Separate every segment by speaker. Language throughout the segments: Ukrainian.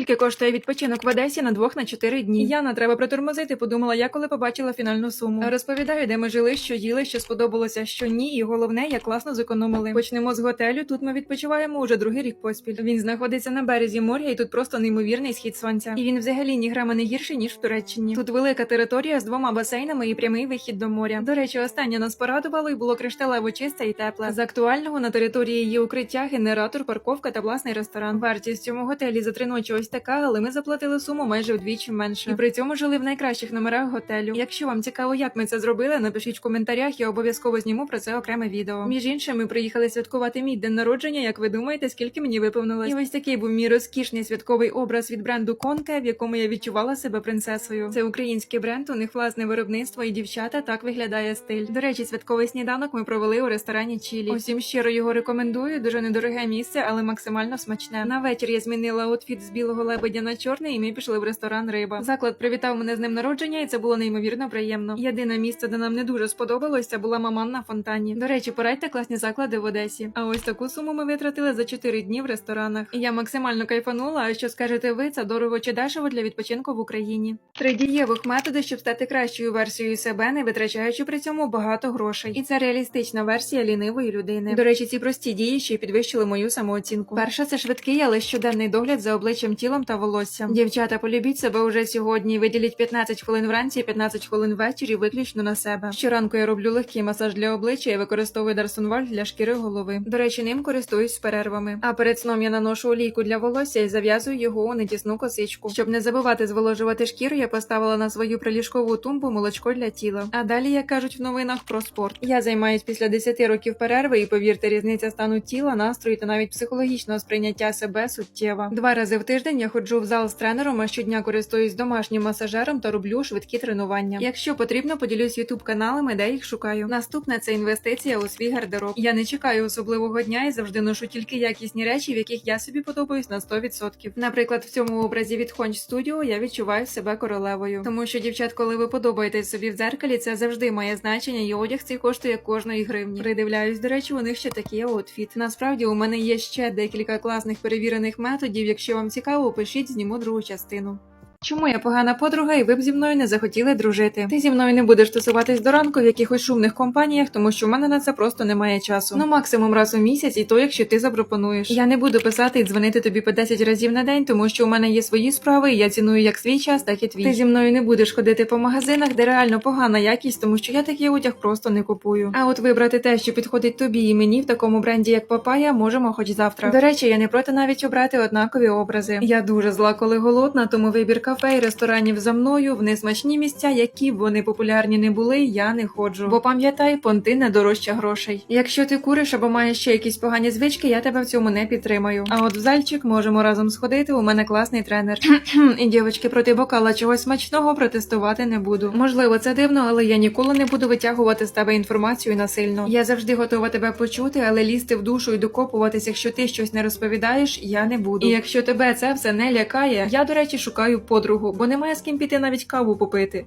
Speaker 1: Скільки коштує відпочинок в Одесі на двох на чотири дні? Яна, треба притормозити. Подумала я, коли побачила фінальну суму. Розповідаю, де ми жили, що їли, що сподобалося, що ні, і головне, як класно зекономили. Почнемо з готелю. Тут ми відпочиваємо уже другий рік поспіль. Він знаходиться на березі моря, і тут просто неймовірний схід сонця. І він взагалі ні грама не гірший ніж в Туреччині. Тут велика територія з двома басейнами і прямий вихід до моря. До речі, останнє нас порадувало і було кришталево чисте і тепле. З актуального на території є укриття, генератор, парковка та власний ресторан. Вартість цьому готелі за три ночі ось така, але ми заплатили суму майже вдвічі менше. І при цьому жили в найкращих номерах готелю. Якщо вам цікаво, як ми це зробили, напишіть в коментарях, я обов'язково зніму про це окреме відео. Між іншим, ми приїхали святкувати мій день народження. Як ви думаєте, скільки мені виповнилось? І ось такий був мій розкішний святковий образ від бренду Конке, в якому я відчувала себе принцесою. Це український бренд, у них власне виробництво і дівчата так виглядає стиль. До речі, святковий сніданок ми провели у ресторані Чілі. Усім щиро його рекомендую. Дуже недороге місце, але максимально смачне. На вечір я змінила outfit з білого лебедя на чорний, і ми пішли в ресторан Риба. Заклад привітав мене з ним народження, і це було неймовірно приємно. Єдине місце, де нам не дуже сподобалось, це була маман на фонтані. До речі, порадьте класні заклади в Одесі. А ось таку суму ми витратили за 4 дні в ресторанах. І я максимально кайфанула. А що скажете ви? Це дорого чи дешево для відпочинку в Україні? Три дієвих методи, щоб стати кращою версією себе, не витрачаючи при цьому багато грошей. І це реалістична версія лінивої людини. До речі, ці прості дії ще підвищили мою самооцінку. Перша це швидкий, але щоденний догляд за обличчям, тілом та волоссям. Дівчата, полюбіть себе уже сьогодні. Виділіть 15 хвилин вранці, 15 хвилин ввечері, виключно на себе. Щоранку я роблю легкий масаж для обличчя і використовую Дарсонваль для шкіри голови. До речі, ним користуюсь з перервами. А перед сном я наношу олійку для волосся і зав'язую його у нетісну косичку. Щоб не забувати зволожувати шкіру, я поставила на свою приліжкову тумбу молочко для тіла. А далі, як кажуть в новинах про спорт. Я займаюсь після 10 років перерви, і повірте, різниця стану тіла, настрою та навіть психологічного сприйняття себе суттєва. Два рази в тиждень я ходжу в зал з тренером, а щодня користуюсь домашнім масажером та роблю швидкі тренування. Якщо потрібно, поділюсь ютуб каналами, де їх шукаю. Наступне це інвестиція у свій гардероб. Я не чекаю особливого дня і завжди ношу тільки якісні речі, в яких я собі подобаюсь на 100%. Наприклад, в цьому образі від Хонч Studio я відчуваю себе королевою, тому що дівчат, коли ви подобаєтесь собі в дзеркалі, це завжди має значення, і одяг цей коштує кожної гривні. Придивляюсь, до речі, у них ще такий аутфіт. Насправді у мене є ще декілька класних перевірених методів. Якщо вам цікаво, пишіть, зніму другу частину. Чому я погана подруга, і ви б зі мною не захотіли дружити? Ти зі мною не будеш тусуватись до ранку в якихось шумних компаніях, тому що в мене на це просто немає часу. Ну максимум раз у місяць, і то, якщо ти запропонуєш. Я не буду писати і дзвонити тобі по 10 разів на день, тому що у мене є свої справи, і я ціную як свій час, так і твій. Ти зі мною не будеш ходити по магазинах, де реально погана якість, тому що я такий одяг просто не купую. А от вибрати те, що підходить тобі і мені в такому бренді, як Папая, можемо хоч завтра. До речі, я не проти навіть обрати однакові образи. Я дуже зла, коли голодна, тому вибір кафе і ресторанів за мною в несмачні місця, які б вони популярні не були, я не ходжу. Бо пам'ятай, понти не дорожча грошей. Якщо ти куриш або маєш ще якісь погані звички, я тебе в цьому не підтримаю. А от в зальчик можемо разом сходити. У мене класний тренер. і дівчатки проти бокала чогось смачного протестувати не буду. Можливо, це дивно, але я ніколи не буду витягувати з тебе інформацію насильно. Я завжди готова тебе почути, але лізти в душу і докопуватись, якщо ти щось не розповідаєш, я не буду. І якщо тебе це все не лякає, я до речі шукаю подругу, бо немає з ким піти навіть каву попити.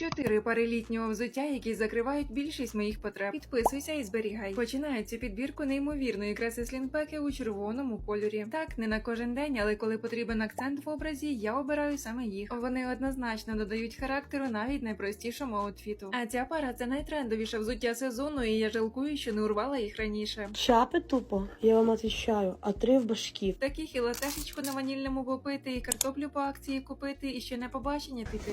Speaker 1: Чотири пари літнього взуття, які закривають більшість моїх потреб. Підписуйся і зберігай. Починаю цю підбірку неймовірної краси слінпеки у червоному кольорі. Так, не на кожен день, але коли потрібен акцент в образі, я обираю саме їх. Вони однозначно додають характеру навіть найпростішому аутфіту. А ця пара це найтрендовіше взуття сезону, і я жалкую, що не урвала їх раніше.
Speaker 2: Шапи тупо, я вам отвечаю, а три в башки.
Speaker 1: Такі хілатешечку на ванільному попити, і картоплю по акції купити, і ще на побачення піти.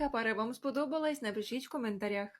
Speaker 1: яка пара вам сподобалась, напишіть в коментарях.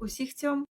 Speaker 1: Усіх цьом.